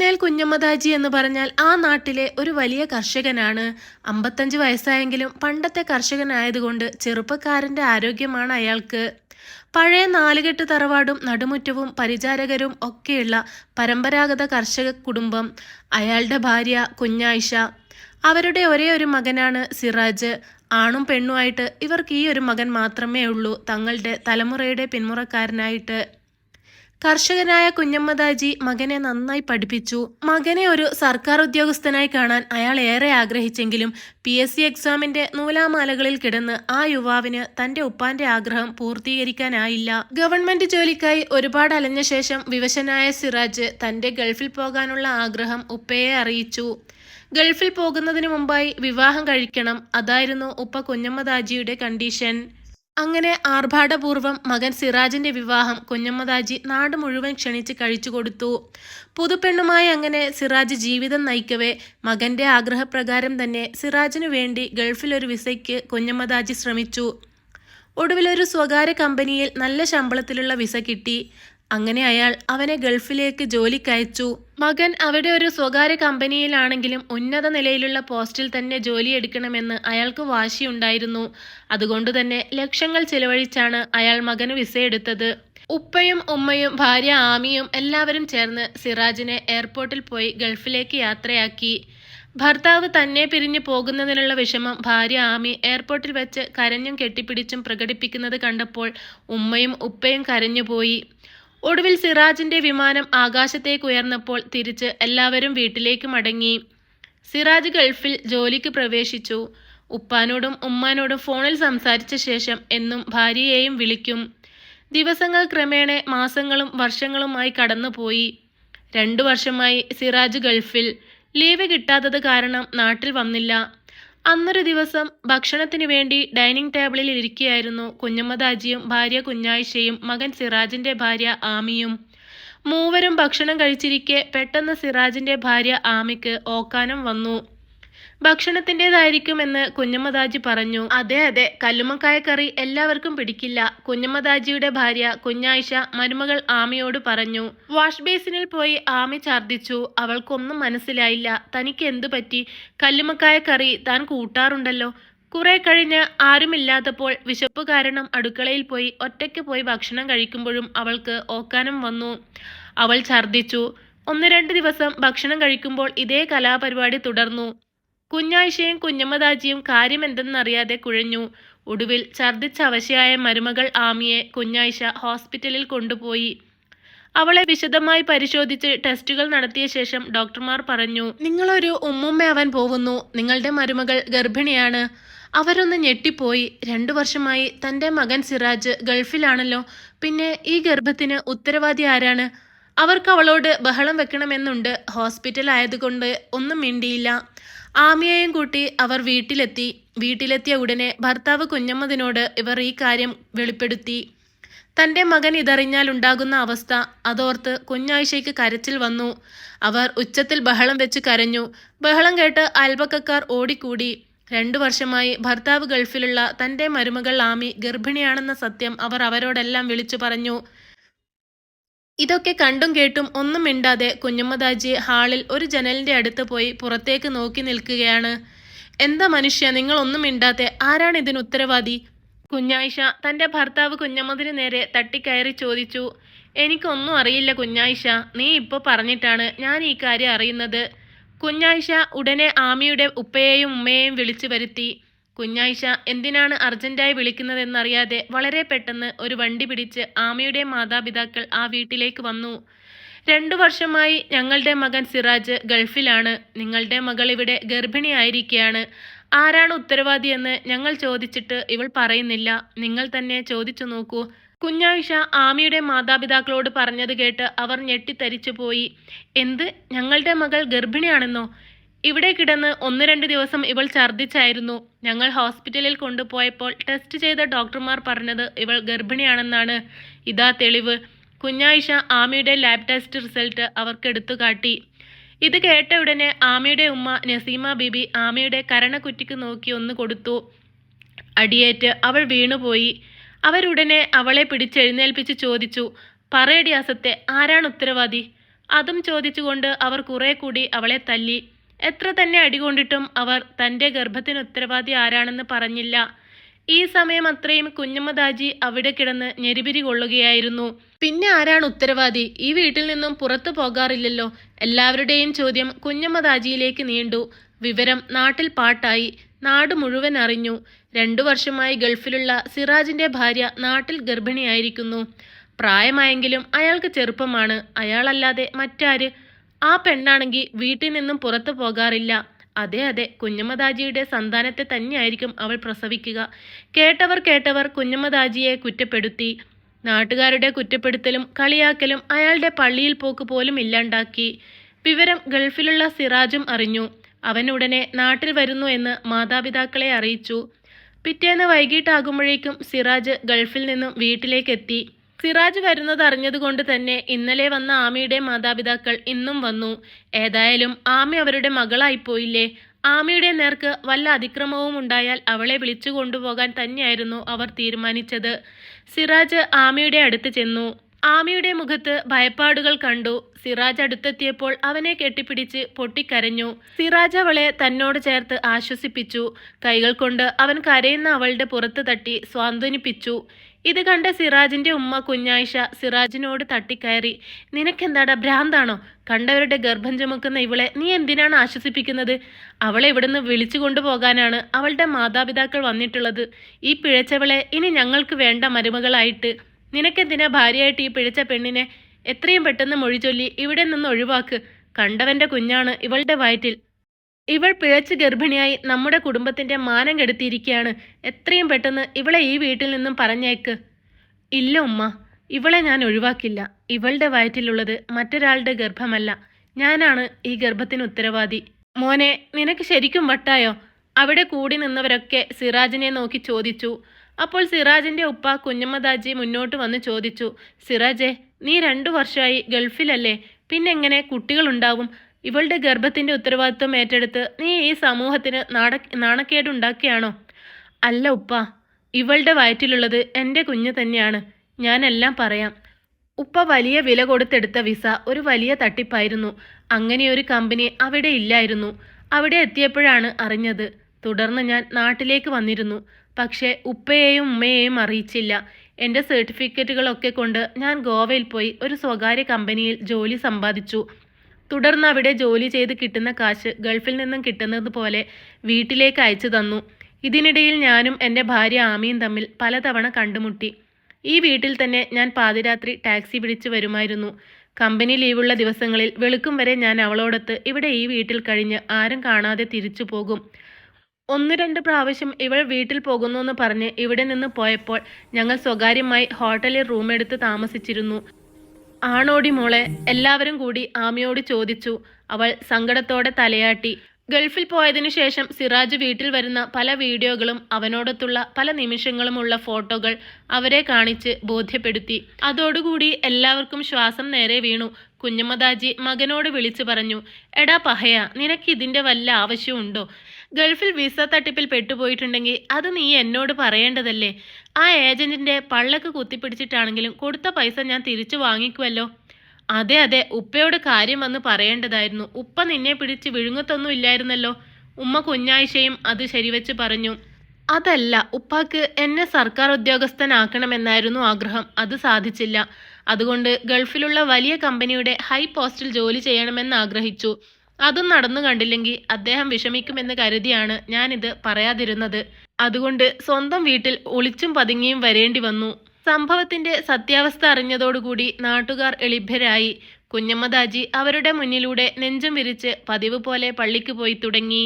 കുന്നേൽ കുഞ്ഞമ്മദാജി എന്ന് പറഞ്ഞാൽ ആ നാട്ടിലെ ഒരു വലിയ കർഷകനാണ്. അമ്പത്തഞ്ച് വയസ്സായെങ്കിലും പണ്ടത്തെ കർഷകനായതുകൊണ്ട് ചെറുപ്പക്കാരന്റെ ആരോഗ്യമാണ് അയാൾക്ക്. പഴയ നാലുകെട്ട് തറവാടും നടുമുറ്റവും പരിചാരകരും ഒക്കെയുള്ള പരമ്പരാഗത കർഷക കുടുംബം. അയാളുടെ ഭാര്യ കുഞ്ഞായിഷ. അവരുടെ ഒരേ ഒരു മകനാണ് സിറാജ്. ആണും പെണ്ണുമായിട്ട് ഇവർക്ക് ഈ ഒരു മകൻ മാത്രമേ ഉള്ളൂ തങ്ങളുടെ തലമുറയുടെ പിന്മുറക്കാരനായിട്ട്. കർഷകനായ കുഞ്ഞമ്മദാജി മകനെ നന്നായി പഠിപ്പിച്ചു. മകനെ ഒരു സർക്കാർ ഉദ്യോഗസ്ഥനായി കാണാൻ അയാൾ ഏറെ ആഗ്രഹിച്ചെങ്കിലും പി എസ് സി എക്സാമിന്റെ നൂലാമാലകളിൽ കിടന്ന് ആ യുവാവിന് തന്റെ ഉപ്പാന്റെ ആഗ്രഹം പൂർത്തീകരിക്കാനായില്ല. ഗവൺമെന്റ് ജോലിക്കായി ഒരുപാട് അലഞ്ഞ ശേഷം വിവശനായ സിറാജ് തന്റെ ഗൾഫിൽ പോകാനുള്ള ആഗ്രഹം ഉപ്പയെ അറിയിച്ചു. ഗൾഫിൽ പോകുന്നതിന് മുമ്പായി വിവാഹം കഴിക്കണം. അതായിരുന്നു ഉപ്പ കുഞ്ഞമ്മദാജിയുടെ കണ്ടീഷൻ. അങ്ങനെ ആർഭാടപൂർവം മകൻ സിറാജിന്റെ വിവാഹം കുഞ്ഞമ്മദാജി നാട് മുഴുവൻ ക്ഷണിച്ച് കഴിച്ചു കൊടുത്തു. പുതുപെണ്ണുമായി അങ്ങനെ സിറാജ് ജീവിതം നയിക്കവേ മകന്റെ ആഗ്രഹപ്രകാരം തന്നെ സിറാജിനു വേണ്ടി ഗൾഫിലൊരു വിസയ്ക്ക് കുഞ്ഞമ്മദാജി ശ്രമിച്ചു. ഒടുവിൽ ഒരു സ്വകാര്യ കമ്പനിയിൽ നല്ല ശമ്പളത്തിലുള്ള വിസ കിട്ടി. അങ്ങനെ അയാൾ അവനെ ഗൾഫിലേക്ക് ജോലിക്കയച്ചു. മകൻ അവിടെ ഒരു സ്വകാര്യ കമ്പനിയിലാണെങ്കിലും ഉന്നത നിലയിലുള്ള പോസ്റ്റിൽ തന്നെ ജോലി എടുക്കണമെന്ന് അയാൾക്ക് വാശിയുണ്ടായിരുന്നു. അതുകൊണ്ട് തന്നെ ലക്ഷങ്ങൾ ചിലവഴിച്ചാണ് അയാൾ മകന് വിസയെടുത്തത് ഉപ്പയും ഉമ്മയും ഭാര്യ ആമിയും എല്ലാവരും ചേർന്ന് സിറാജിനെ എയർപോർട്ടിൽ പോയി ഗൾഫിലേക്ക് യാത്രയാക്കി. ഭർത്താവ് തന്നെ പിരിഞ്ഞു പോകുന്നതിനുള്ള വിഷമം ഭാര്യ ആമി എയർപോർട്ടിൽ വെച്ച് കരഞ്ഞും കെട്ടിപ്പിടിച്ചും പ്രകടിപ്പിക്കുന്നത് കണ്ടപ്പോൾ ഉമ്മയും ഉപ്പയും കരഞ്ഞുപോയി. ഒടുവിൽ സിറാജിന്റെ വിമാനം ആകാശത്തേക്ക് ഉയർന്നപ്പോൾ തിരിച്ച് എല്ലാവരും വീട്ടിലേക്ക് മടങ്ങി. സിറാജ് ഗൾഫിൽ ജോലിക്ക് പ്രവേശിച്ചു. ഉപ്പാനോടും ഉമ്മാനോടും ഫോണിൽ സംസാരിച്ച ശേഷം എന്നും ഭാര്യയെയും വിളിക്കും. ദിവസങ്ങൾ ക്രമേണ മാസങ്ങളും വർഷങ്ങളുമായി കടന്നുപോയി. രണ്ടു വർഷമായി സിറാജ് ഗൾഫിൽ. ലീവ് കിട്ടാത്തത് കാരണം നാട്ടിൽ വന്നില്ല. അന്നൊരു ദിവസം ഭക്ഷണത്തിനു വേണ്ടി ഡൈനിങ് ടേബിളിൽ ഇരിക്കുകയായിരുന്നു കുഞ്ഞമ്മദാജിയും ഭാര്യ കുഞ്ഞായിഷയും മകൻ സിറാജിന്റെ ഭാര്യ ആമിയും. മൂവരും ഭക്ഷണം കഴിച്ചിരിക്കെ പെട്ടെന്ന് സിറാജിന്റെ ഭാര്യ ആമിക്ക് ഓക്കാനം വന്നു. ഭക്ഷണത്തിന്റെതായിരിക്കുമെന്ന് കുഞ്ഞമ്മദാജി പറഞ്ഞു. അതെ അതെ. കല്ലുമക്കായ കറി എല്ലാവർക്കും പിടിക്കില്ല. കുഞ്ഞമ്മദാജിയുടെ ഭാര്യ കുഞ്ഞായിഷ മരുമകൾ ആമിയോട് പറഞ്ഞു. വാഷ് ബേസിനിൽ പോയി ആമി ഛർദ്ദിച്ചു. അവൾക്കൊന്നും മനസ്സിലായില്ല. തനിക്ക് എന്തു പറ്റി? കല്ലുമക്കായ കറി താൻ കൂട്ടാറുണ്ടല്ലോ. കുറെ കഴിഞ്ഞ് ആരുമില്ലാത്തപ്പോൾ വിശപ്പ് കാരണം അടുക്കളയിൽ പോയി ഒറ്റയ്ക്ക് പോയി ഭക്ഷണം കഴിക്കുമ്പോഴും അവൾക്ക് ഓക്കാനം വന്നു. അവൾ ഛർദ്ദിച്ചു. ഒന്ന് രണ്ട് ദിവസം ഭക്ഷണം കഴിക്കുമ്പോൾ ഇതേ കലാപരിപാടി തുടർന്നു. കുഞ്ഞായിഷയും കുഞ്ഞമ്മദാജിയും കാര്യമെന്തെന്നറിയാതെ കുഴഞ്ഞു. ഒടുവിൽ ഛർദിച്ച അവശയായ മരുമകൾ ആമിയെ കുഞ്ഞായിഷ ഹോസ്പിറ്റലിൽ കൊണ്ടുപോയി. അവളെ വിശദമായി പരിശോധിച്ച് ടെസ്റ്റുകൾ നടത്തിയ ശേഷം ഡോക്ടർമാർ പറഞ്ഞു നിങ്ങളൊരു ഉമ്മുമ്മയാവാൻ പോകുന്നു നിങ്ങളുടെ മരുമകൾ ഗർഭിണിയാണ്. അവരൊന്ന് ഞെട്ടിപ്പോയി. രണ്ടു വർഷമായി തന്റെ മകൻ സിറാജ് ഗൾഫിലാണല്ലോ. പിന്നെ ഈ ഗർഭത്തിന് ഉത്തരവാദി ആരാണ്? അവർക്ക് അവളോട് ബഹളം വെക്കണമെന്നുണ്ട്. ഹോസ്പിറ്റൽ ആയതുകൊണ്ട് ഒന്നും മിണ്ടിയില്ല. ആമിയെയും കൂട്ടി അവർ വീട്ടിലെത്തി. വീട്ടിലെത്തിയ ഉടനെ ഭർത്താവ് കുഞ്ഞമ്മദിനോട് ഇവർ ഈ കാര്യം വെളിപ്പെടുത്തി. തന്റെ മകൻ ഇതറിഞ്ഞാൽ ഉണ്ടാകുന്ന അവസ്ഥ അതോർത്ത് കുഞ്ഞായിഷയ്ക്ക് കരച്ചിൽ വന്നു. അവർ ഉച്ചത്തിൽ ബഹളം വെച്ച് കരഞ്ഞു. ബഹളം കേട്ട് അയൽപക്കക്കാർ ഓടിക്കൂടി. രണ്ടു വർഷമായി ഭർത്താവ് ഗൾഫിലുള്ള തന്റെ മരുമകൾ ആമി ഗർഭിണിയാണെന്ന സത്യം അവർ അവരോടെല്ലാം വിളിച്ചു പറഞ്ഞു. ഇതൊക്കെ കണ്ടും കേട്ടും ഒന്നും മിണ്ടാതെ കുഞ്ഞമ്മദാജി ഹാളിൽ ഒരു ജനലിന്റെ അടുത്ത് പോയി പുറത്തേക്ക് നോക്കി നിൽക്കുകയാണ്. എന്താ മനുഷ്യ നിങ്ങൾ ഒന്നും മിണ്ടാത്തെ ആരാണ് ഇതിന് ഉത്തരവാദി? കുഞ്ഞായിഷ തന്റെ ഭർത്താവ് കുഞ്ഞമ്മദിന് നേരെ തട്ടിക്കയറി ചോദിച്ചു. എനിക്കൊന്നും അറിയില്ല കുഞ്ഞായിഷ നീ ഇപ്പോൾ പറഞ്ഞിട്ടാണ് ഞാൻ ഈ കാര്യം അറിയുന്നത്. കുഞ്ഞായിഷ ഉടനെ ആമിയുടെ ഉപ്പയെയും ഉമ്മയെയും വിളിച്ചു വരുത്തി. കുഞ്ഞായിഷ എന്തിനാണ് അർജന്റായി വിളിക്കുന്നതെന്നറിയാതെ വളരെ പെട്ടെന്ന് ഒരു വണ്ടി പിടിച്ച് ആമയുടെ മാതാപിതാക്കൾ ആ വീട്ടിലേക്ക് വന്നു. രണ്ടു വർഷമായി ഞങ്ങളുടെ മകൻ സിറാജ് ഗൾഫിലാണ്. നിങ്ങളുടെ മകൾ ഇവിടെ ഗർഭിണിയായിരിക്കുകയാണ് ആരാണ് ഉത്തരവാദിയെന്ന് ഞങ്ങൾ ചോദിച്ചിട്ട് ഇവൾ പറയുന്നില്ല. നിങ്ങൾ തന്നെ ചോദിച്ചു നോക്കൂ. കുഞ്ഞായിഷ ആമിയുടെ മാതാപിതാക്കളോട് പറഞ്ഞത് കേട്ട് അവർ ഞെട്ടിത്തരിച്ചു പോയി എന്ത്? ഞങ്ങളുടെ മകൾ ഗർഭിണിയാണെന്നോ? ഇവിടെ കിടന്ന് ഒന്ന് രണ്ട് ദിവസം ഇവൾ ഛർദ്ദിച്ചായിരുന്നു. ഞങ്ങൾ ഹോസ്പിറ്റലിൽ കൊണ്ടുപോയപ്പോൾ ടെസ്റ്റ് ചെയ്ത ഡോക്ടർമാർ പറഞ്ഞത് ഇവൾ ഗർഭിണിയാണെന്നാണ്. ഇതാ തെളിവ്. കുഞ്ഞായിഷ ആമിയുടെ ലാബ് ടെസ്റ്റ് റിസൾട്ട് അവർക്ക് എടുത്തു കാട്ടി ഇത് കേട്ട ഉടനെ ആമിയുടെ ഉമ്മ നസീമ ബിബി ആമിയുടെ കരണക്കുറ്റിക്ക് നോക്കി ഒന്ന് കൊടുത്തു. അടിയേറ്റ് അവൾ വീണുപോയി. അവരുടനെ അവളെ പിടിച്ചെഴുന്നേൽപ്പിച്ച് ചോദിച്ചു പറയടി അസത്തെ ആരാണ് ഉത്തരവാദി? അതും ചോദിച്ചുകൊണ്ട് അവർ കുറെ കൂടി അവളെ തല്ലി. എത്ര തന്നെ അടികൊണ്ടിട്ടും അവർ തന്റെ ഗർഭത്തിന് ഉത്തരവാദി ആരാണെന്ന് പറഞ്ഞില്ല. ഈ സമയം അത്രയും കുഞ്ഞമ്മദാജി അവിടെ കിടന്ന് ഞെരിപിരി കൊള്ളുകയായിരുന്നു. പിന്നെ ആരാണ് ഉത്തരവാദി? ഈ വീട്ടിൽ നിന്നും പുറത്തു പോകാറില്ലല്ലോ. എല്ലാവരുടെയും ചോദ്യം കുഞ്ഞമ്മദാജിയിലേക്ക് നീണ്ടു. വിവരം നാട്ടിൽ പാട്ടായി. നാട് മുഴുവൻ അറിഞ്ഞു. രണ്ടു വർഷമായി ഗൾഫിലുള്ള സിറാജിന്റെ ഭാര്യ നാട്ടിൽ ഗർഭിണിയായിരിക്കുന്നു. പ്രായമായെങ്കിലും അയാൾക്ക് ചെറുപ്പമാണ്. അയാളല്ലാതെ മറ്റാര് ആ പെണ്ണാണെങ്കിൽ വീട്ടിൽ നിന്നും പുറത്തു പോകാറില്ല. അതെ അതെ കുഞ്ഞമ്മദാജിയുടെ സന്താനത്തെ തന്നെയായിരിക്കും അവൾ പ്രസവിക്കുക. കേട്ടവർ കേട്ടവർ കുഞ്ഞമ്മദാജിയെ കുറ്റപ്പെടുത്തി. നാട്ടുകാരുടെ കുറ്റപ്പെടുത്തലും കളിയാക്കലും അയാളുടെ പള്ളിയിൽ പോക്ക് പോലും ഇല്ലാണ്ടാക്കി. വിവരം ഗൾഫിലുള്ള സിറാജും അറിഞ്ഞു. അവൻ ഉടനെ നാട്ടിൽ വരുന്നു എന്ന് മാതാപിതാക്കളെ അറിയിച്ചു. പിറ്റേന്ന് വൈകിട്ടാകുമ്പോഴേക്കും സിറാജ് ഗൾഫിൽ നിന്നും വീട്ടിലേക്കെത്തി. സിറാജ് വരുന്നത് അറിഞ്ഞതുകൊണ്ട് തന്നെ ഇന്നലെ വന്ന ആമിയുടെ മാതാപിതാക്കൾ ഇന്നും വന്നു. ഏതായാലും ആമി അവരുടെ മകളായിപ്പോയില്ലേ? ആമിയുടെ നേർക്ക് വല്ല അതിക്രമവും ഉണ്ടായാൽ അവളെ വിളിച്ചു കൊണ്ടുപോകാൻ തന്നെയായിരുന്നു അവർ തീരുമാനിച്ചത്. സിറാജ് ആമിയുടെ അടുത്ത് ചെന്നു. ആമിയുടെ മുഖത്ത് ഭയപ്പാടുകൾ കണ്ടു. സിറാജ് അടുത്തെത്തിയപ്പോൾ അവനെ കെട്ടിപ്പിടിച്ച് പൊട്ടിക്കരഞ്ഞു. സിറാജ് അവളെ തന്നോട് ചേർത്ത് ആശ്വസിപ്പിച്ചു. കൈകൾ കൊണ്ട് അവൻ കരയുന്ന അവളുടെ പുറത്ത് തട്ടി സ്വാന്തനിപ്പിച്ചു. ഇത് കണ്ട സിറാജിന്റെ ഉമ്മ കുഞ്ഞായിഷ സിറാജിനോട് തട്ടിക്കയറി. നിനക്കെന്താടാ ഭ്രാന്താണോ? കണ്ടവരുടെ ഗർഭം ചുമക്കുന്ന ഇവളെ നീ എന്തിനാണ് ആശ്വസിപ്പിക്കുന്നത്? അവളെ ഇവിടുന്ന് വിളിച്ചു കൊണ്ടുപോകാനാണ് അവളുടെ മാതാപിതാക്കൾ വന്നിട്ടുള്ളത്. ഈ പിഴച്ചവളെ ഇനി ഞങ്ങൾക്ക് വേണ്ട മരുമകളായിട്ട്. നിനക്കെന്തിനാ ഭാര്യയായിട്ട് ഈ പിഴച്ച പെണ്ണിനെ എത്രയും പെട്ടെന്ന് മൊഴി ചൊല്ലി ഇവിടെ നിന്ന് ഒഴിവാക്ക്? കണ്ടവന്റെ കുഞ്ഞാണ് ഇവളുടെ വയറ്റിൽ ഇവൾ പിഴച്ച് ഗർഭിണിയായി നമ്മുടെ കുടുംബത്തിന്റെ മാനം കെടുത്തിയിരിക്കുകയാണ്. എത്രയും പെട്ടെന്ന് ഇവളെ ഈ വീട്ടിൽ നിന്നും പറഞ്ഞേക്ക്. ഇല്ല ഉമ്മ ഇവളെ ഞാൻ ഒഴിവാക്കില്ല. ഇവളുടെ വയറ്റിലുള്ളത് മറ്റൊരാളുടെ ഗർഭമല്ല. ഞാനാണ് ഈ ഗർഭത്തിന് ഉത്തരവാദി. മോനെ നിനക്ക് ശരിക്കും വട്ടായോ? അവിടെ കൂടി നിന്നവരൊക്കെ സിറാജിനെ നോക്കി ചോദിച്ചു. അപ്പോൾ സിറാജിന്റെ ഉപ്പ കുഞ്ഞമ്മദാജി മുന്നോട്ട് വന്ന് ചോദിച്ചു സിറാജെ നീ രണ്ടു വർഷമായി ഗൾഫിലല്ലേ? പിന്നെങ്ങനെ കുട്ടികളുണ്ടാവും? ഇവളുടെ ഗർഭത്തിന്റെ ഉത്തരവാദിത്വം ഏറ്റെടുത്ത് നീ ഈ സമൂഹത്തിന് നാട നാണക്കേടുണ്ടാക്കിയാണോ? അല്ല ഉപ്പ ഇവളുടെ വയറ്റിലുള്ളത് എന്റെ കുഞ്ഞ് തന്നെയാണ്. ഞാനെല്ലാം പറയാം. ഉപ്പ വലിയ വില കൊടുത്തെടുത്ത വിസ ഒരു വലിയ തട്ടിപ്പായിരുന്നു. അങ്ങനെയൊരു കമ്പനി അവിടെ ഇല്ലായിരുന്നു. അവിടെ എത്തിയപ്പോഴാണ് അറിഞ്ഞത്. തുടർന്ന് ഞാൻ നാട്ടിലേക്ക് വന്നിരുന്നു. പക്ഷേ ഉപ്പയെയും ഉമ്മയെയും അറിയിച്ചില്ല. എന്റെ സർട്ടിഫിക്കറ്റുകളൊക്കെ കൊണ്ട് ഞാൻ ഗോവയിൽ പോയി ഒരു സ്വകാര്യ കമ്പനിയിൽ ജോലി സമ്പാദിച്ചു. തുടർന്ന് അവിടെ ജോലി ചെയ്ത് കിട്ടുന്ന കാശ് ഗൾഫിൽ നിന്നും കിട്ടുന്നത് പോലെ വീട്ടിലേക്ക് അയച്ചു തന്നു. ഇതിനിടയിൽ ഞാനും എന്റെ ഭാര്യ ആമിയും തമ്മിൽ പലതവണ കണ്ടുമുട്ടി. ഈ വീട്ടിൽ തന്നെ ഞാൻ പാതിരാത്രി ടാക്സി പിടിച്ച് വരുമായിരുന്നു. കമ്പനി ലീവുള്ള ദിവസങ്ങളിൽ വെളുക്കും വരെ ഞാൻ അവളോടൊത്ത് ഇവിടെ ഈ വീട്ടിൽ കഴിഞ്ഞ് ആരും കാണാതെ തിരിച്ചു പോകും. ഒന്ന് രണ്ട് പ്രാവശ്യം ഇവൾ വീട്ടിൽ പോകുന്നു എന്ന് പറഞ്ഞ് ഇവിടെ നിന്ന് പോയപ്പോൾ ഞങ്ങൾ സ്വകാര്യമായി ഹോട്ടലിൽ റൂമെടുത്ത് താമസിച്ചിരുന്നു. ആണോടി മോളെ? എല്ലാവരും കൂടി ആമിയോട് ചോദിച്ചു. അവൾ സങ്കടത്തോടെ തലയാട്ടി. ഗൾഫിൽ പോയതിനു ശേഷം സിറാജ് വീട്ടിൽ വരുന്ന പല വീഡിയോകളും അവനോടൊത്തുള്ള പല നിമിഷങ്ങളുമുള്ള ഫോട്ടോകൾ അവരെ കാണിച്ച് ബോധ്യപ്പെടുത്തി. അതോടുകൂടി എല്ലാവർക്കും ശ്വാസം നേരെ വീണു. കുഞ്ഞമ്മദാജി മകനോട് വിളിച്ചു പറഞ്ഞു എടാ പഹയ നിനക്ക് ഇതിന്റെ വല്ല ആവശ്യമുണ്ടോ? ഗൾഫിൽ വിസ തട്ടിപ്പിൽ പെട്ടുപോയിട്ടുണ്ടെങ്കിൽ അത് നീ എന്നോട് പറയേണ്ടതല്ലേ? ആ ഏജന്റിന്റെ പള്ളക്ക് കുത്തിപ്പിടിച്ചിട്ടാണെങ്കിലും കൊടുത്ത പൈസ ഞാൻ തിരിച്ചു വാങ്ങിക്കുമല്ലോ അതെ അതെ ഉപ്പയോട് കാര്യം വന്ന് പറയേണ്ടതായിരുന്നു. ഉപ്പ നിന്നെ പിടിച്ച് വിഴുങ്ങത്തൊന്നും ഇല്ലായിരുന്നല്ലോ. ഉമ്മ കുഞ്ഞാഴ്ചയും അത് ശരിവെച്ച് പറഞ്ഞു. അതല്ല ഉപ്പാക്ക് എന്നെ സർക്കാർ ഉദ്യോഗസ്ഥനാക്കണമെന്നായിരുന്നു ആഗ്രഹം. അത് സാധിച്ചില്ല. അതുകൊണ്ട് ഗൾഫിലുള്ള വലിയ കമ്പനിയുടെ ഹൈ പോസ്റ്റിൽ ജോലി ചെയ്യണമെന്ന് ആഗ്രഹിച്ചു. അതും നടന്നു കണ്ടില്ലെങ്കിൽ അദ്ദേഹം വിഷമിക്കുമെന്ന് കരുതിയാണ് ഞാനിത് പറയാതിരുന്നത്. അതുകൊണ്ട് സ്വന്തം വീട്ടിൽ ഒളിച്ചും പതുങ്ങിയും വരേണ്ടി വന്നു. സംഭവത്തിന്റെ സത്യാവസ്ഥ അറിഞ്ഞതോടുകൂടി നാട്ടുകാർ എളിഭ്യരായി കുഞ്ഞമ്മദാജി അവരുടെ മുന്നിലൂടെ നെഞ്ചും വിരിച്ച് പതിവ് പോലെ പള്ളിക്ക് പോയി തുടങ്ങി.